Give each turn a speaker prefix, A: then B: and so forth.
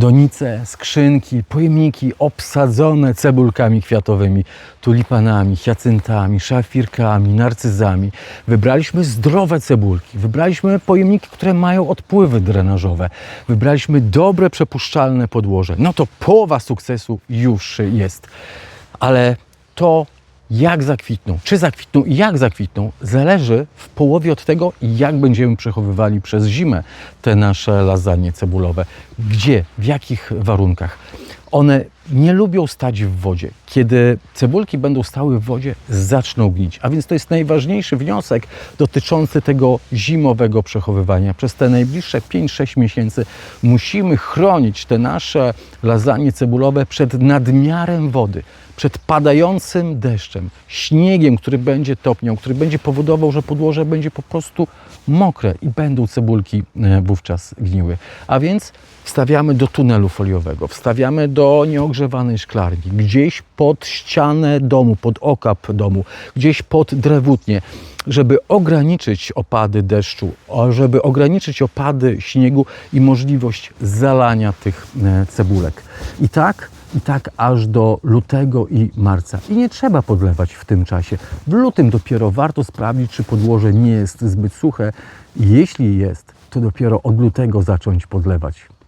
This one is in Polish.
A: donice, skrzynki, pojemniki obsadzone cebulkami kwiatowymi, tulipanami, hiacyntami, szafirkami, narcyzami. Wybraliśmy zdrowe cebulki, wybraliśmy pojemniki, które mają odpływy drenażowe, wybraliśmy dobre, przepuszczalne podłoże. No to połowa sukcesu już jest. Ale to jak zakwitną, czy zakwitną i jak zakwitną, zależy w połowie od tego, jak będziemy przechowywali przez zimę te nasze lasagne cebulowe. Gdzie, w jakich warunkach. One nie lubią stać w wodzie. Kiedy cebulki będą stały w wodzie, zaczną gnić. A więc to jest najważniejszy wniosek dotyczący tego zimowego przechowywania. Przez te najbliższe 5-6 miesięcy musimy chronić te nasze lasagne cebulowe przed nadmiarem wody przed padającym deszczem, śniegiem, który będzie topniał, który będzie powodował, że podłoże będzie po prostu mokre i będą cebulki e, wówczas gniły. A więc wstawiamy do tunelu foliowego, wstawiamy do nieogrzewanej szklarni, gdzieś pod ścianę domu, pod okap domu, gdzieś pod drewutnie, żeby ograniczyć opady deszczu, żeby ograniczyć opady śniegu i możliwość zalania tych e, cebulek. I tak i tak aż do lutego i marca. I nie trzeba podlewać w tym czasie. W lutym dopiero warto sprawdzić, czy podłoże nie jest zbyt suche. Jeśli jest, to dopiero od lutego zacząć podlewać.